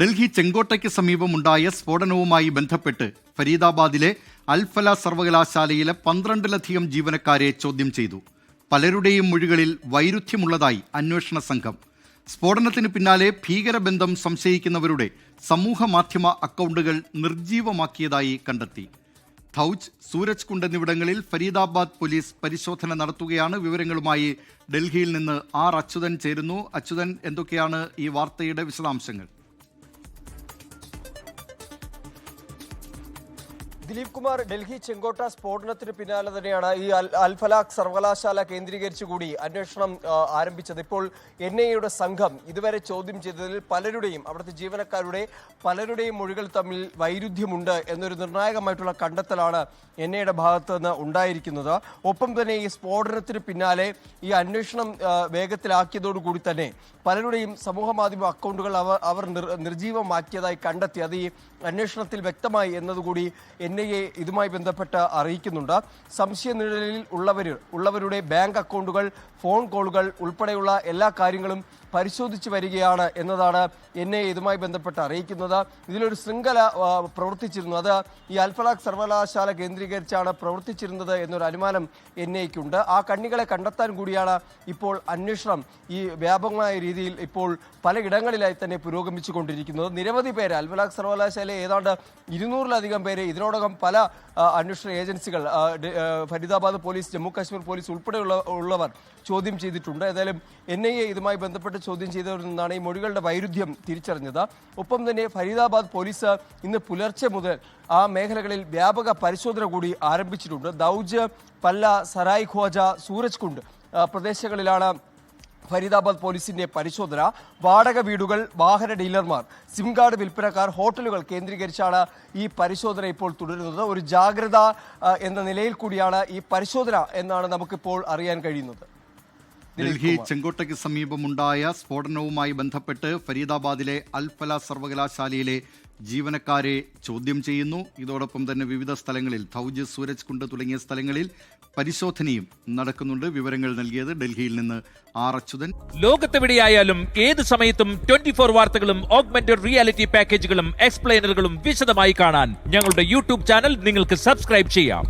ഡൽഹി ചെങ്കോട്ടയ്ക്ക് സമീപമുണ്ടായ സ്ഫോടനവുമായി ബന്ധപ്പെട്ട് ഫരീദാബാദിലെ അൽഫല സർവകലാശാലയിലെ പന്ത്രണ്ടിലധികം ജീവനക്കാരെ ചോദ്യം ചെയ്തു. പലരുടെയും മൊഴികളിൽ വൈരുദ്ധ്യമുള്ളതായി അന്വേഷണ സംഘം. സ്ഫോടനത്തിന് പിന്നാലെ ഭീകരബന്ധം സംശയിക്കുന്നവരുടെ സമൂഹ മാധ്യമ അക്കൗണ്ടുകൾ നിർജീവമാക്കിയതായി കണ്ടെത്തി. ധൗജ് സൂരജ് കുണ്ട് എന്നിവിടങ്ങളിൽ ഫരീദാബാദ് പോലീസ് പരിശോധന നടത്തുകയാണ്. വിവരങ്ങളുമായി ഡൽഹിയിൽ നിന്ന് ആർ അച്യുതൻ ചേരുന്നു. അച്യുതൻ എന്തൊക്കെയാണ് ഈ വാർത്തയുടെ വിശദാംശങ്ങൾ? ദിലീപ് കുമാർ ഡൽഹി ചെങ്കോട്ട സ്ഫോടനത്തിന് പിന്നാലെ തന്നെയാണ് ഈ അൽ അൽഫലാഖ് സർവകലാശാല കേന്ദ്രീകരിച്ച് കൂടി അന്വേഷണം ആരംഭിച്ചത്. ഇപ്പോൾ എൻ ഐ എയുടെ സംഘം ഇതുവരെ ചോദ്യം ചെയ്തതിൽ പലരുടെയും അവിടുത്തെ ജീവനക്കാരുടെ പലരുടെയും മൊഴികൾ തമ്മിൽ വൈരുദ്ധ്യമുണ്ട് എന്നൊരു നിർണായകമായിട്ടുള്ള കണ്ടെത്തലാണ് എൻ ഐയുടെ ഭാഗത്ത് നിന്ന് ഉണ്ടായിരിക്കുന്നത്. ഒപ്പം തന്നെ ഈ സ്ഫോടനത്തിന് പിന്നാലെ ഈ അന്വേഷണം വേഗത്തിലാക്കിയതോടുകൂടി തന്നെ പലരുടെയും സമൂഹ മാധ്യമ അക്കൗണ്ടുകൾ അവർ അവർ നിർജീവമാക്കിയതായി കണ്ടെത്തി. അത് ഈ അന്വേഷണത്തിൽ വ്യക്തമായി എന്നതുകൂടി എൻ ഐ എ ഇതുമായി ബന്ധപ്പെട്ട് അറിയിക്കുന്നുണ്ട്. സംശയ നിഴലിൽ ഉള്ളവർ ഉള്ളവരുടെ ബാങ്ക് അക്കൗണ്ടുകൾ ഫോൺ കോളുകൾ ഉൾപ്പെടെയുള്ള എല്ലാ കാര്യങ്ങളും പരിശോധിച്ചു വരികയാണ് എന്നതാണ് എന്നെ ഇതുമായി ബന്ധപ്പെട്ട് അറിയിക്കുന്നത്. ഇതിലൊരു ശൃംഖല പ്രവർത്തിച്ചിരുന്നു. അത് ഈ അൽഫലാഖ് സർവകലാശാല കേന്ദ്രീകരിച്ചാണ് പ്രവർത്തിച്ചിരുന്നത് എന്നൊരു അനുമാനം എൻ ഐക്കുണ്ട്. ആ കണ്ണികളെ കണ്ടെത്താൻ കൂടിയാണ് ഇപ്പോൾ അന്വേഷണം ഈ വ്യാപകമായ രീതിയിൽ ഇപ്പോൾ പലയിടങ്ങളിലായി തന്നെ പുരോഗമിച്ചു കൊണ്ടിരിക്കുന്നത് നിരവധി പേര് അൽഫലാഖ് സർവകലാശാലയിലെ ഏതാണ്ട് ഇരുന്നൂറിലധികം പേര് ഇതിനോടകം പല അന്വേഷണ ഏജൻസികൾ ഫരീദാബാദ് പോലീസ് ജമ്മു കാശ്മീർ പോലീസ് ഉൾപ്പെടെയുള്ള ഉള്ളവർ ചോദ്യം ചെയ്തിട്ടുണ്ട്. ഏതായാലും എൻ ഐ എ ഇതുമായി ബന്ധപ്പെട്ട് ചോദ്യം ചെയ്തവരിൽ നിന്നാണ് ഈ മൊഴികളുടെ വൈരുദ്ധ്യം തിരിച്ചറിഞ്ഞത്. ഒപ്പം തന്നെ ഫരീദാബാദ് പോലീസ് ഇന്ന് പുലർച്ചെ മുതൽ ആ മേഖലകളിൽ വ്യാപക പരിശോധന കൂടി ആരംഭിച്ചിട്ടുണ്ട്. ദൗജ് പല്ല സറായ് ഖ്വാജ സൂരജ് കുണ്ട് പ്രദേശങ്ങളിലാണ് ഫരീദാബാദ് പോലീസിന്റെ പരിശോധന. വാടക വീടുകൾ വാഹന ഡീലർമാർ സിം കാർഡ് വിൽപ്പനക്കാർ ഹോട്ടലുകൾ കേന്ദ്രീകരിച്ചാണ് ഈ പരിശോധന ഇപ്പോൾ തുടരുന്നത്. ഒരു ജാഗ്രത എന്ന നിലയിൽ കൂടിയാണ് ഈ പരിശോധന എന്നാണ് നമുക്കിപ്പോൾ അറിയാൻ കഴിയുന്നത്. ഡൽഹി ചെങ്കോട്ടയ്ക്ക് സമീപമുണ്ടായ സ്ഫോടനവുമായി ബന്ധപ്പെട്ട് ഫരീദാബാദിലെ അൽഫല സർവകലാശാലയിലെ ജീവനക്കാരെ ചോദ്യം ചെയ്യുന്നു. ഇതോടൊപ്പം തന്നെ വിവിധ സ്ഥലങ്ങളിൽ ധൗജ് സൂരജ് കുണ്ട് തുടങ്ങിയ സ്ഥലങ്ങളിൽ പരിശോധനയും നടക്കുന്നുണ്ട്. വിവരങ്ങൾ നൽകിയത് ഡൽഹിയിൽ നിന്ന് ആർ അച്യുതൻ. ലോകത്തെവിടെയായാലും ഏത് സമയത്തും ട്വന്റി ഫോർ വാർത്തകളും ഓഗ്മെന്റഡ് റിയാലിറ്റി പാക്കേജുകളും എക്സ്പ്ലെയിനറുകളും വിശദമായി കാണാൻ ഞങ്ങളുടെ യൂട്യൂബ് ചാനൽ നിങ്ങൾക്ക് സബ്സ്ക്രൈബ് ചെയ്യാം.